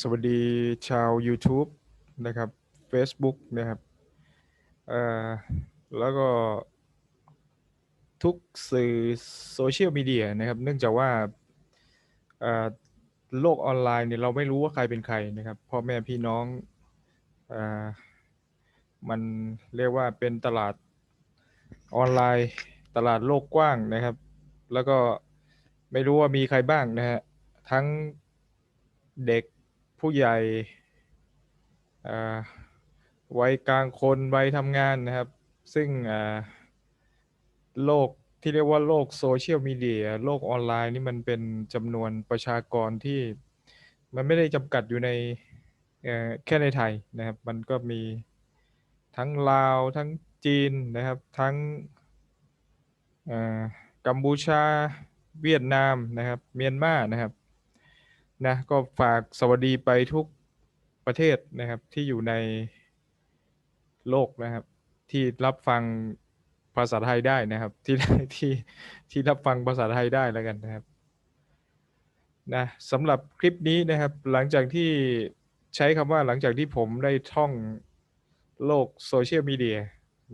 สวัสดีชาว YouTube นะครับ Facebook นะครับแล้วก็ทุกสื่อโซเชียลมีเดียนะครับ เนื่องจากว่าโลกออนไลน์เนี่ยเราไม่รู้ว่าใครเป็นใครนะครับพ่อแม่พี่น้องอมันเรียกว่าเป็นตลาดออนไลน์ตลาดโลกกว้างนะครับ แล้วก็ไม่รู้ว่ามีใครบ้างนะฮะทั้งเด็ก ผู้ใหญ่วัยกลางคนวัยทำงานนะครับ ซึ่งโลกที่เรียกว่าโลกโซเชียลมีเดียโลกออนไลน์นี่มันเป็นจำนวนประชากรที่มันไม่ได้จำกัดอยู่ในแค่ในไทยนะครับ มันก็มีทั้งลาวทั้งจีนนะครับ ทั้งกัมพูชาเวียดนามนะครับ เมียนมานะครับ นะก็ฝากสวัสดีไปทุกประเทศนะครับ ที่อยู่ในโลกนะครับ ที่รับฟังภาษาไทยได้นะครับ ที่ที่ที่รับฟังภาษาไทยได้แล้วกันนะครับนะสำหรับคลิปนี้นะครับ หลังจากที่ใช้คำว่าหลังจากที่ผมได้ท่องโลกโซเชียลมีเดีย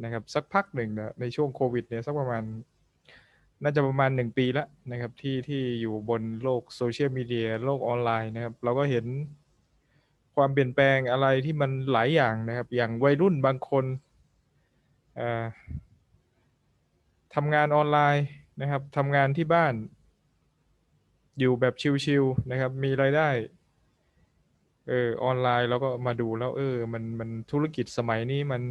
นะครับ สักพักหนึ่งนะในช่วงโควิดเนี่ยสักประมาณ น่าจะประมาณ1ปีแล้วนะครับที่ที่อยู่บนโลกโซเชียลมีเดียโลกออนไลน์นะครับ เราก็เห็นความเปลี่ยนแปลงอะไรที่มันหลายอย่างนะครับ อย่างวัยรุ่นบางคนทำงานออนไลน์นะครับทำงานที่บ้าน อยู่แบบชิลๆนะครับ มีรายได้เออออนไลน์เราก็มาดูแล้วเออมันมันธุรกิจสมัยนี้มัน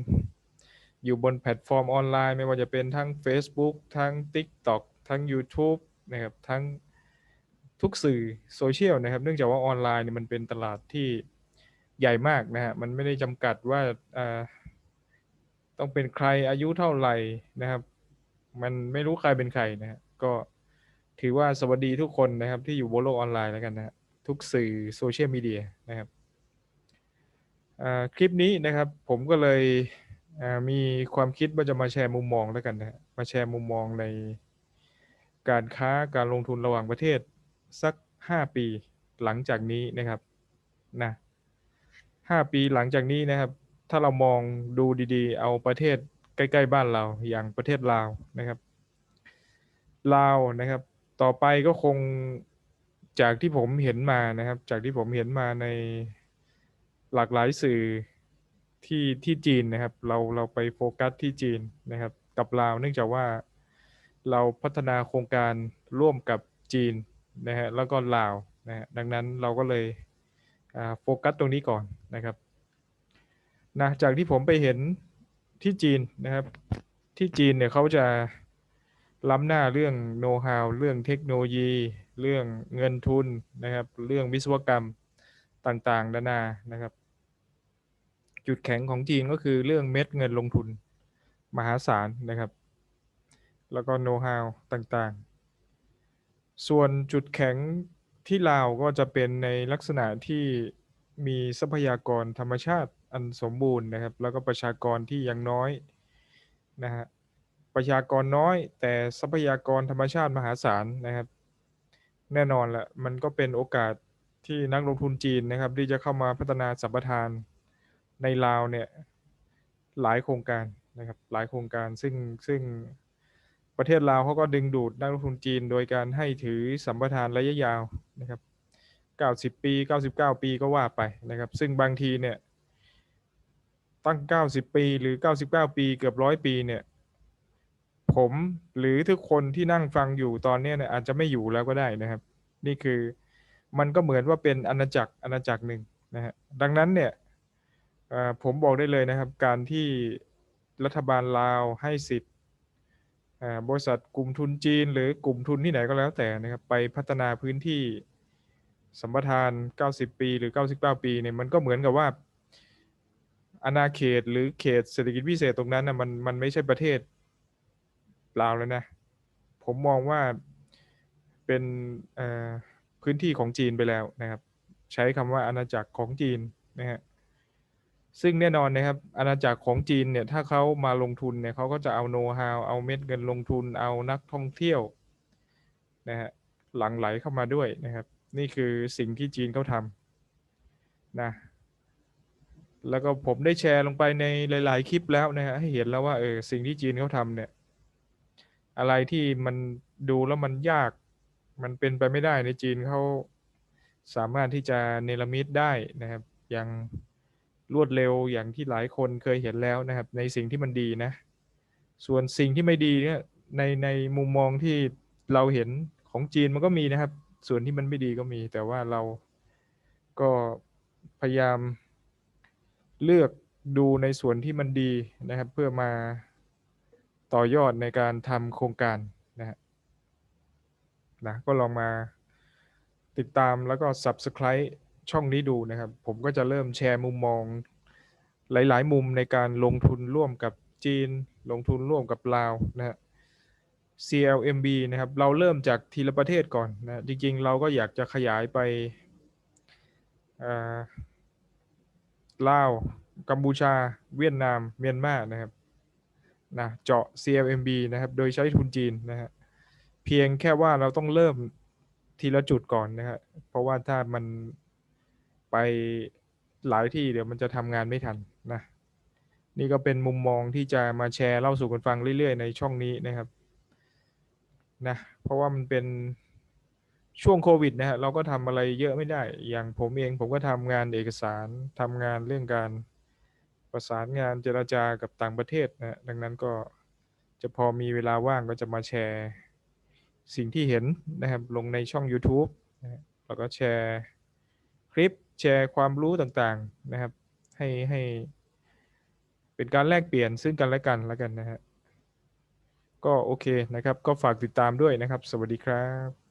อยู่บนแพลตฟอร์มออนไลน์ ไม่ว่าจะเป็นทั้ง Facebook ทั้ง TikTok ทั้ง YouTube นะครับทั้งทุกสื่อโซเชียลนะครับ เนื่องจากว่าออนไลน์เนี่ยมันเป็นตลาดที่ใหญ่มากนะฮะมันไม่ได้จำกัดว่าต้องเป็นใครอายุเท่าไหร่นะครับ มันไม่รู้ใครเป็นใครนะฮะก็ถือว่าสวัสดีทุกคนนะครับที่อยู่บนโลกออนไลน์แล้วกันนะฮะทุกสื่อโซเชียลมีเดียนะครับคลิปนี้นะครับผมก็เลย มีความคิดว่าจะมาแชร์มุมมองแล้วกันนะมาแชร์มุมมองในการค้าการลงทุนระหว่างประเทศสัก5ปีหลังจากนี้นะครับนะ5ปีหลังจากนี้นะครับ ถ้าเรามองดูดีๆ เอาประเทศใกล้ๆบ้านเราอย่างประเทศลาวนะครับลาวนะครับ ต่อไปก็คงจากที่ผมเห็นมานะครับ จากที่ผมเห็นมาในหลากหลายสื่อ ที่ที่จีนนะครับ เราเราไปโฟกัสที่จีนนะครับ กับลาวเนื่องจากว่าเราพัฒนาโครงการร่วมกับจีนนะฮะแล้วก็ลาวนะฮะดังนั้นเราก็เลยโฟกัสตรงนี้ก่อนนะครับนะจากที่ผมไปเห็นที่จีนนะครับ ที่จีนเนี่ยเขาจะล้ำหน้าเรื่องโน้ตฮาวเรื่องเทคโนโลยี เรื่องเงินทุนนะครับ เรื่องวิศวกรรมต่างๆนานานะครับ จุดแข็งของจีนก็คือเรื่องเม็ดเงินลงทุนมหาศาลนะครับ แล้วก็โน้ตฮาวต่างๆ ส่วนจุดแข็งที่ลาวก็จะเป็นในลักษณะที่มีทรัพยากรธรรมชาติอันสมบูรณ์นะครับ แล้วก็ประชากรที่ยังน้อยนะฮะประชากรน้อย แต่ทรัพยากรธรรมชาติมหาศาลนะครับ แน่นอนแหละมันก็เป็นโอกาสที่นักลงทุนจีนนะครับ ที่จะเข้ามาพัฒนาสัมปทาน ในลาวเนี่ยหลายโครงการนะครับหลายโครงการซึ่งซึ่งประเทศลาวเขาก็ดึงดูดนักลงทุนจีน โดยการให้ถือสัมปทานระยะยาวนะครับ90 ปี 99 ปีก็ว่าไปนะครับ ซึ่งบางทีเนี่ยตั้ง 90 ปีหรือ 99 ปีเกือบร้อยปีเนี่ยผมหรือทุกคนที่นั่งฟังอยู่ตอนนี้เนี่ยอาจจะไม่อยู่แล้วก็ได้นะครับ นี่คือมันก็เหมือนว่าเป็นอาณาจักรอาณาจักรหนึ่งนะฮะดังนั้นเนี่ย ผมบอกได้เลยนะครับ การที่รัฐบาลลาวให้สิทธิ์บริษัทกลุ่มทุนจีน หรือกลุ่มทุนที่ไหนก็แล้วแต่นะครับ ไปพัฒนาพื้นที่สัมปทาน 90 ปี หรือ 99 ปีเนี่ยมันก็เหมือนกับว่าอาณาเขตหรือเขตเศรษฐกิจพิเศษตรงนั้นนะมันมันไม่ใช่ประเทศลาวแล้วนะ ผมมองว่าเป็นพื้นที่ของจีนไปแล้วนะครับ ใช้คำว่าอาณาจักรของจีนนะฮะ ซึ่งแน่นอนนะครับอาณาจักรของจีนเนี่ยถ้าเขามาลงทุนเนี่ยเขาก็จะเอาโน้ตฮาวเอาเม็ดเงินลงทุนเอานักท่องเที่ยวนะฮะหลั่งไหลเข้ามาด้วยนะครับ นี่คือสิ่งที่จีนเขาทำนะแล้วก็ผมได้แชร์ลงไปในหลาย ๆ คลิปแล้วนะฮะให้เห็นแล้วว่าเออสิ่งที่จีนเขาทำเนี่ยอะไรที่มันดูแล้วมันยากมันเป็นไปไม่ได้ในจีนเขาสามารถที่จะเนรมิตได้นะครับ อย่าง รวดเร็วอย่างที่หลายคนเคยเห็นแล้วนะครับ ในสิ่งที่มันดีนะ ส่วนสิ่งที่ไม่ดีเนี่ยในในมุมมองที่เราเห็นของจีนมันก็มีนะครับ ส่วนที่มันไม่ดีก็มี แต่ว่าเราก็พยายามเลือกดูในส่วนที่มันดีนะครับ เพื่อมาต่อยอดในการทำโครงการนะฮะนะก็ลองมาติดตามแล้วก็ Subscribe ช่องนี้ดูนะครับ ผมก็จะเริ่มแชร์มุมมอง หลาย ๆ มุมในการลงทุนร่วมกับจีน ลงทุนร่วมกับลาวนะฮะ CLMB นะครับ เราเริ่มจากทีละประเทศก่อนนะจริง ๆ เราก็อยากจะขยายไปลาว กัมพูชา เวียดนาม เมียนมานะครับนะเจาะ CLMB นะครับ โดยใช้ทุนจีนนะฮะเพียงแค่ว่าเราต้องเริ่มทีละจุดก่อนนะครับเพราะว่าถ้ามัน ไปหลายที่เดี๋ยวมันจะทำงานไม่ทันนะ นี่ก็เป็นมุมมองที่จะมาแชร์เล่าสู่กันฟังเรื่อยๆ ในช่องนี้นะครับนะเพราะว่ามันเป็นช่วงโควิดนะฮะเราก็ทำอะไรเยอะไม่ได้ อย่างผมเองผมก็ทำงานเอกสารทำงานเรื่องการประสานงานเจรจากับต่างประเทศนะดังนั้นก็จะพอมีเวลาว่างก็จะมาแชร์สิ่งที่เห็นนะครับ ลงในช่องยูทูบนะฮะแล้วก็แชร์คลิป แชร์ความรู้ต่างๆนะครับ ให้ให้เป็นการแลกเปลี่ยนซึ่งกันและกันแล้วกันนะฮะก็โอเคนะครับ ก็ฝากติดตามด้วยนะครับ สวัสดีครับ